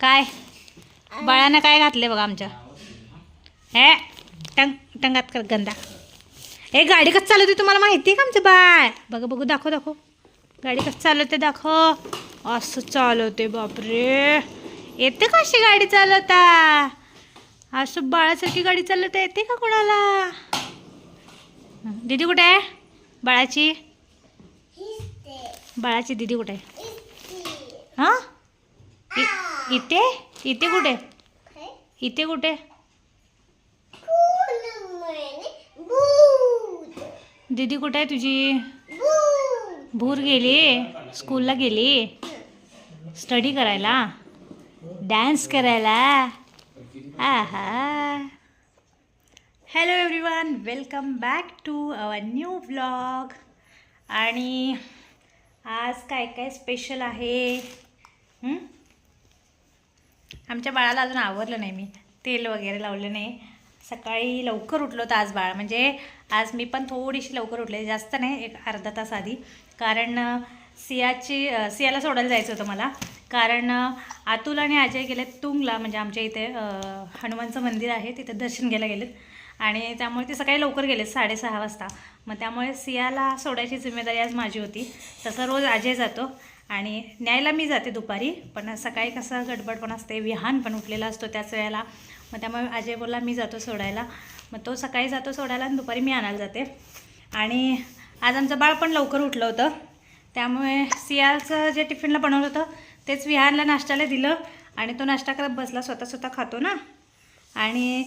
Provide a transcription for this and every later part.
काय? बाळानं काय घातले बघा आमच्या? हे टंग टंगात कर गंदा. ए गाडी कसं चालवते तुम्हाला माहिती आहे का आमचं बाळ? बघा बघू दाखव दाखव. गाडी कसं चालवते दाखव. असं चालवते बापरे. येते का अशी गाडी चालवता? असं बाळासारखी गाडी चालवता येते का कोणाला? हं, दीदी कुठे आहे? बाळाची? बाळाची दीदी कुठे आहे? हां? इथे? इथे कुठे? इथे कुठे? दीदी कुठे आहे तुझी? भूर गेली? स्कूलला गेली? स्टडी करायला? डान्स करायला? आहा. Hello everyone welcome back to our new blog आणि आज काय काय स्पेशल आहे आमच्या बाळाला अजून आवरलं नाही मी. तेल वगैरे लावलं नाही. सकाळी लवकर उठलो होतं आज बाळ. म्हणजे आज मी पण थोडीशी लवकर उठले. जास्त नाही एक अर्धा तास आधी. कारण सियाची सियाला सोडायला जायचं होतं मला. कारण अतुल आणि अजय गेले तुंगला. म्हणजे आमच्या इथे हनुमानचं मंदिर आहे. तिथे दर्शन घ्यायला गेलेत. आणि त्यामुळे ते सकाळी लवकर गेलेत साडेसहा वाजता. मग त्यामुळे सियाला सोडायची जिम्मेदारी आज माझी होती. तसं रोज अजय जातो. आणि न्यायला मी जाते दुपारी पण सकाळी कसं गडबड पण असते विहान पण उठलेला असतो त्याच वेळेला. मग त्यामुळे अजय बोलला मी जातो सोडायला. मग तो सकाळी जातो सोडायला आणि दुपारी मी आणायला जाते. आणि आज आमचं बाळ पण लवकर उठलं होतं. त्यामुळे सियाचं जे टिफिनला बनवलं होतं तेच विहानला नाश्त्याला दिलं आणि तो नाश्ता करत बसला स्वतः स्वतः खातो ना. आणि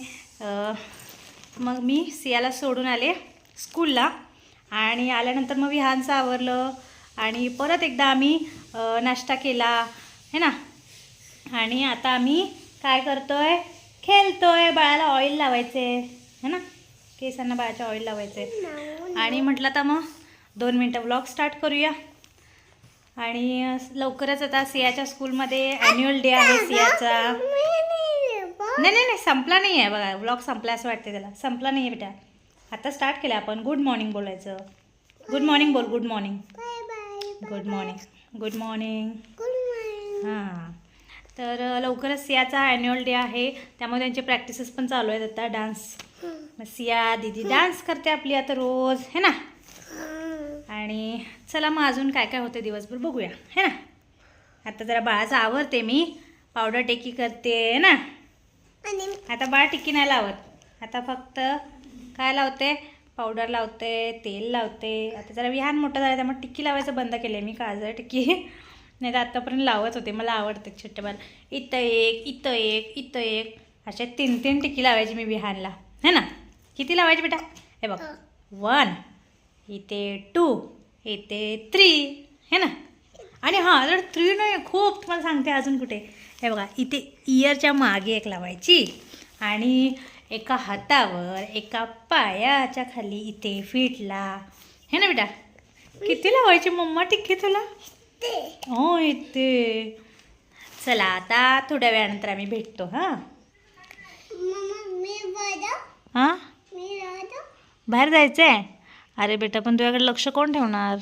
मग मी सियाला सोडून आले स्कूलला. आणि आल्यानंतर मग विहानचं आवरलं. आणि परत एकदा आम्ही नाश्ता केला है ना? आणि आता आम्ही काय करतोय? खेळतोय. बाळाला ऑइल लावायचे है ना? केसांना बाळाच्या ऑइल लावायचे. आणि म्हटलं आता मग दोन मिनटं ब्लॉग स्टार्ट करूया. आणि लवकरच आता सियाच्या स्कूलमध्ये ॲन्युअल डे आहे सियाचा. नाही नाही नाही संपला नाही आहे बघा. ब्लॉग संपला असं वाटते त्याला. संपला नाही आहे बेटा. आता स्टार्ट केलं आपण. गुड मॉर्निंग बोलायचं. गुड मॉर्निंग बोल good morning good morning good morning हां. तर लवकरच सियाचा ॲन्युअल डे आहे. त्यामुळे त्यांचे प्रॅक्टिसेस पण चालू आहेत आता. डान्स मग सिया दीदी डान्स करते आपली आता रोज. है ना? आणि चला मग अजून काय काय होते दिवसभर बघूया. है ना? आता जरा बाळाचं आवरते मी. पावडर टेकी करते. है ना? आता बाळ टिक्की नाही लावत. आता फक्त काय लावते? पावडर लावते तेल लावते. आता जरा विहान मोठं झालं त्यामुळे टिक्की लावायचं बंद केलं आहे मी काजळ टिक्की. नाही तर आत्तापर्यंत लावत होते मला आवडते छोटे बाल इथं एक इथं एक इथं एक. अशा तीन तीन टिक्की लावायची मी विहानला. है ना? किती लावायची बेटा? हे बघ. वन इथे टू इथे थ्री. है ना? आणि हां जर थ्री नाही खूप तुम्हाला सांगते अजून कुठे. हे बघा इथे इयरच्या मागे एक लावायची. आणि एका हातावर एका पायाच्या खाली इथे फिटला हे ना बेटा? किती लावायची मम्मा टिक्की तुला? हो इथे. चला आता थोड्या वेळानंतर आम्ही भेटतो हां? हां? बाहेर जायचं आहे अरे बेटा पण तुझ्याकडे लक्ष कोण ठेवणार?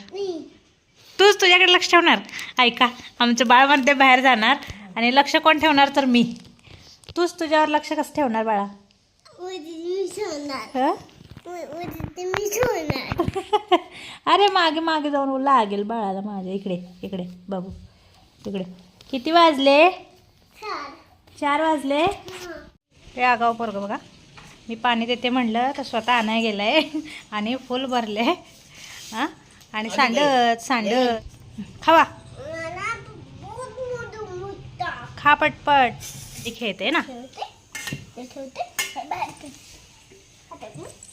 तूच तुझ्याकडे लक्ष ठेवणार? ऐका आमचं बाळ म्हणते बाहेर जाणार आणि लक्ष कोण ठेवणार तर मी? तूच तुझ्यावर लक्ष कसं ठेवणार बाळा? हं? अरे मागे मागे जाऊन लागेल बाळाला माझ्या. इकडे इकडे बाबू इकडे. किती वाजले? चार. वाजले? ते आगाव पोरग बघा. मी पाणी देते म्हणलं तर स्वतः आणाय गेलाय आणि फुल भरले. हां? आणि सांडत सांडत. खावा. खा पटपट. ती खेळते ना.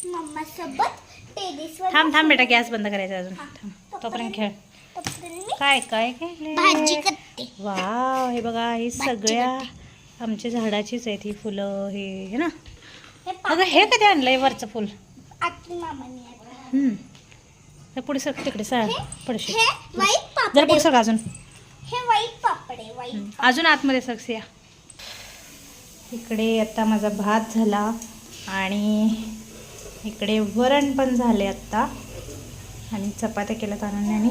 मम्मा सोबत टेरेसवर थांब थांब बेटा गॅस बंद करायचा अजून. थांब. तोपर्यंत खेळ. काय काय भाजी काय करते. वाव हे बघा ही सगळ्या आमच्या झाडाचीच आहेत ही फुलं हे हे ना? अगं हे कधी आणलंय वरचं फुल. हम्म. पुढे सर तिकडे सर पडशी. हे जरा पापड. पुढे सर अजून. हे वाईट पापड. अजून आतमध्ये सक्सिया इकडे आता माझा भात झाला आणि इकडे वरण पण झाले आत्ता. आणि चपात्या केल्यात अनन्याने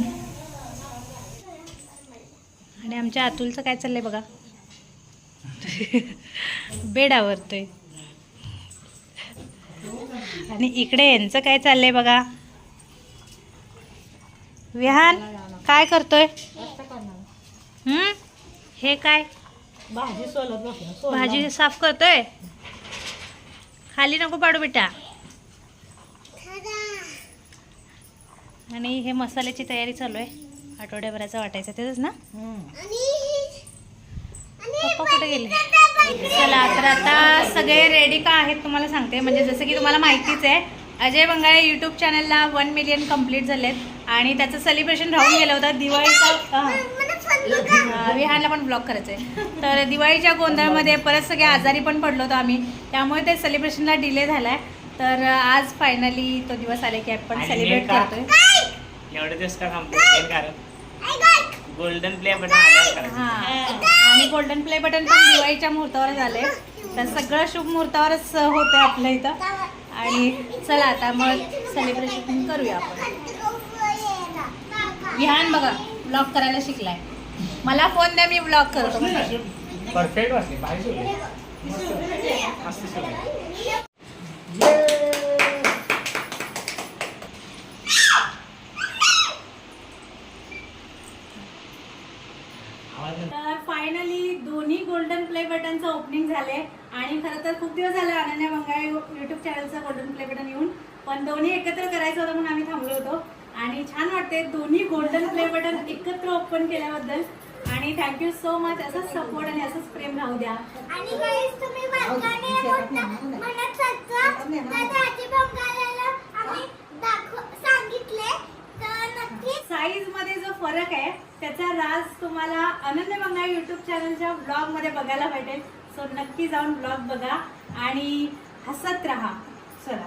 आणि आमच्या अतुलचं काय चाललंय बघा? बेड आवरतोय. आणि इकडे यांचं काय चाललंय बघा? विहान काय करतोय? हम्म हे काय? भाजी भाजी साफ करतोय? खाली नको पाडू बेटा. आणि हे मसाल्याची तयारी चालू आहे. आठवड्याभराचं वाटायचं तेच ना? पप्पा कुठे गेले? चला तर आता सगळे रेडी का आहेत तुम्हाला सांगते. म्हणजे जसं की तुम्हाला माहितीच आहे अजय बंगाळे यूट्यूब चॅनलला वन मिलियन कंप्लीट झालेत. आणि त्याचं सेलिब्रेशन राहून गेलं होतं दिवाळीचा विहानला पण ब्लॉक करायचं आहे तर दिवाळीच्या गोंधळमध्ये परत सगळे आजारी पण पडलो होतो आम्ही. त्यामुळे ते सेलिब्रेशनला डिले झाला आहे तर आज फायनली तो दिवस आले की आपण सेलिब्रेट? करतोय. एवढे दिवस का कंप्लीट कारण. गोल्डन प्ले बटन हा आणि गोल्डन प्ले बटन पण दिवाळीच्या मुहूर्तावर झाले तर सगळं शुभ मुहूर्तावरच होतं आपल्या इथं. आणि चला आता मग सेलिब्रेशन करूया आपण. विहान बघा ब्लॉग करायला शिकलाय. मला फोन द्या मी ब्लॉग करतो. परफेक्ट तर फायनली दोन्ही गोल्डन प्ले बटनचं ओपनिंग झाले. आणि खरं तर खूप दिवस झाले अनन्या बंगाळे युट्यूब चॅनलचं गोल्डन प्ले बटन येऊन. पण दोन्ही एकत्र करायचं होतं म्हणून आम्ही थांबलो होतो. आणि छान वाटते दोन्ही गोल्डन प्ले बटन एकत्र ओपन केल्याबद्दल. आणि थँक्यू सो मच असंच सपोर्ट आणि असंच प्रेम राहू द्या. आणि guys, तुम्ही वर्गाने मोठं म्हणत होता, तर आजी बंगाल्याला आम्ही दाखव- सांगितले तर नक्कीच साईजमध्ये जो फरक आहे. त्याचा राज तुम्हाला अनन्य मंगा यूट्यूब चॅनलच्या ब्लॉगमध्ये बघायला भेटेल. सो नक्की जाऊन ब्लॉग बघा आणि हसत राहा. चला.